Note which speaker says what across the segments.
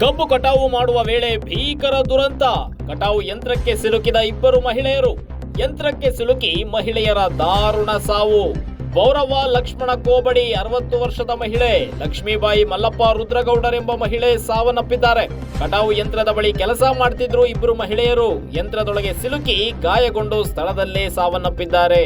Speaker 1: ಕಬ್ಬು ಕಟಾವು ಮಾಡುವ ವೇಳೆ ಭೀಕರ ದುರಂತ. ಕಟಾವು ಯಂತ್ರಕ್ಕೆ ಸಿಲುಕಿದ ಇಬ್ಬರು ಮಹಿಳೆಯರು. ಯಂತ್ರಕ್ಕೆ ಸಿಲುಕಿ ಮಹಿಳೆಯರ ದಾರುಣ ಸಾವು. ಗೌರವ ಲಕ್ಷ್ಮಣ ಕೋಬಡಿ ಅರವತ್ತು ವರ್ಷದ ಮಹಿಳೆ, ಲಕ್ಷ್ಮೀಬಾಯಿ ಮಲ್ಲಪ್ಪ ರುದ್ರಗೌಡರೆಂಬ ಮಹಿಳೆ ಸಾವನ್ನಪ್ಪಿದ್ದಾರೆ. ಕಟಾವು ಯಂತ್ರದ ಬಳಿ ಕೆಲಸ ಮಾಡ್ತಿದ್ರು ಇಬ್ಬರು ಮಹಿಳೆಯರು. ಯಂತ್ರದೊಳಗೆ ಸಿಲುಕಿ ಗಾಯಗೊಂಡು ಸ್ಥಳದಲ್ಲೇ ಸಾವನ್ನಪ್ಪಿದ್ದಾರೆ.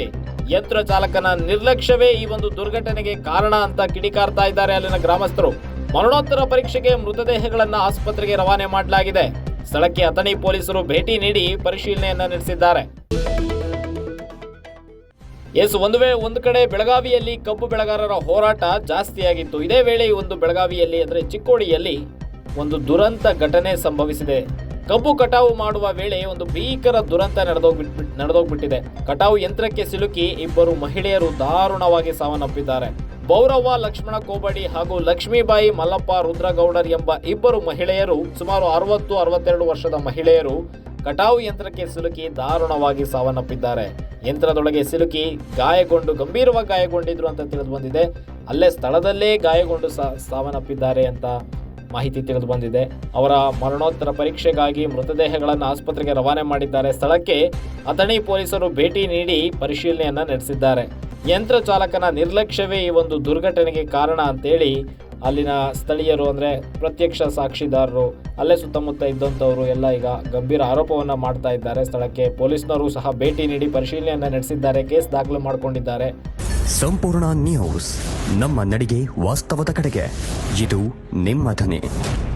Speaker 1: ಯಂತ್ರ ಚಾಲಕನ ನಿರ್ಲಕ್ಷ್ಯವೇ ಈ ಒಂದು ದುರ್ಘಟನೆಗೆ ಕಾರಣ ಅಂತ ಕಿಡಿಕಾರ್ತಾ ಇದ್ದಾರೆ ಅಲ್ಲಿನ ಗ್ರಾಮಸ್ಥರು. ಮರಣೋತ್ತರ ಪರೀಕ್ಷೆಗೆ ಮೃತದೇಹಗಳನ್ನು ಆಸ್ಪತ್ರೆಗೆ ರವಾನೆ ಮಾಡಲಾಗಿದೆ. ಸ್ಥಳಕ್ಕೆ ಅಥಣಿ ಪೊಲೀಸರು ಭೇಟಿ ನೀಡಿ ಪರಿಶೀಲನೆಯನ್ನು ನಡೆಸಿದ್ದಾರೆ. ಎಸ್, ಒಂದು ವೇಳೆ ಒಂದು ಕಡೆ ಬೆಳಗಾವಿಯಲ್ಲಿ ಕಬ್ಬು ಬೆಳೆಗಾರರ ಹೋರಾಟ ಜಾಸ್ತಿಯಾಗಿತ್ತು. ಇದೇ ವೇಳೆ ಒಂದು ಬೆಳಗಾವಿಯಲ್ಲಿ, ಅಂದರೆ ಚಿಕ್ಕೋಡಿಯಲ್ಲಿ ಒಂದು ದುರಂತ ಘಟನೆ ಸಂಭವಿಸಿದೆ. ಕಬ್ಬು ಕಟಾವು ಮಾಡುವ ವೇಳೆ ಒಂದು ಭೀಕರ ದುರಂತ ನಡೆದೋಗ್ಬಿಟ್, ನಡೆದೋಗ್ಬಿಟ್ಟಿದೆ. ಕಟಾವು ಯಂತ್ರಕ್ಕೆ ಸಿಲುಕಿ ಇಬ್ಬರು ಮಹಿಳೆಯರು ದಾರುಣವಾಗಿ ಸಾವನ್ನಪ್ಪಿದ್ದಾರೆ. ಬೌರವ್ವ, ಲಕ್ಷ್ಮಣ, ಕೋಬಡಿ ಹಾಗೂ ಲಕ್ಷ್ಮೀಬಾಯಿ, ಮಲ್ಲಪ್ಪ, ರುದ್ರಗೌಡರ್ ಎಂಬ ಇಬ್ಬರು ಮಹಿಳೆಯರು, ಸುಮಾರು ಅರವತ್ತು, ಅರವತ್ತೆರಡು ವರ್ಷದ ಮಹಿಳೆಯರು ಕಟಾವು ಯಂತ್ರಕ್ಕೆ ಸಿಲುಕಿ ದಾರುಣವಾಗಿ ಸಾವನ್ನಪ್ಪಿದ್ದಾರೆ. ಯಂತ್ರದೊಳಗೆ ಸಿಲುಕಿ ಗಾಯಗೊಂಡು, ಗಂಭೀರವಾಗಿ ಗಾಯಗೊಂಡಿದ್ರು ಅಂತ ತಿಳಿದು ಬಂದಿದೆ ಅಲ್ಲೇ ಸ್ಥಳದಲ್ಲೇ ಗಾಯಗೊಂಡು ಸಾವನ್ನಪ್ಪಿದ್ದಾರೆ ಅಂತ ಮಾಹಿತಿ ತಿಳಿದು ಬಂದಿದೆ ಅವರ ಮರಣೋತ್ತರ ಪರೀಕ್ಷೆಗಾಗಿ ಮೃತದೇಹಗಳನ್ನು ಆಸ್ಪತ್ರೆಗೆ ರವಾನೆ ಮಾಡಿದ್ದಾರೆ. ಸ್ಥಳಕ್ಕೆ ಅಥಣಿ ಪೊಲೀಸರು ಭೇಟಿ ನೀಡಿ ಪರಿಶೀಲನೆಯನ್ನ ನಡೆಸಿದ್ದಾರೆ. ಯಂತ್ರ ಚಾಲಕನ ನಿರ್ಲಕ್ಷ್ಯವೇ ಈ ಒಂದು ದುರ್ಘಟನೆಗೆ ಕಾರಣ ಅಂತೇಳಿ ಅಲ್ಲಿನ ಸ್ಥಳೀಯರು ಅಂದರೆ ಪ್ರತ್ಯಕ್ಷ ಸಾಕ್ಷಿದಾರರು, ಅಲ್ಲೇ ಸುತ್ತಮುತ್ತ ಇದ್ದಂಥವರು ಎಲ್ಲ ಈಗ ಗಂಭೀರ ಆರೋಪವನ್ನು ಮಾಡ್ತಾ ಇದ್ದಾರೆ. ಸ್ಥಳಕ್ಕೆ ಪೊಲೀಸ್ನವರು ಸಹ ಭೇಟಿ ನೀಡಿ ಪರಿಶೀಲನೆಯನ್ನು ನಡೆಸಿದ್ದಾರೆ. ಕೇಸ್ ದಾಖಲು ಮಾಡಿಕೊಂಡಿದ್ದಾರೆ.
Speaker 2: ಸಂಪೂರ್ಣ ನ್ಯೂಸ್ ನಮ್ಮ ನಡಿಗೆ ವಾಸ್ತವದ ಕಡೆಗೆ. ಇದು ನಿಮ್ಮ ಧ್ವನಿ.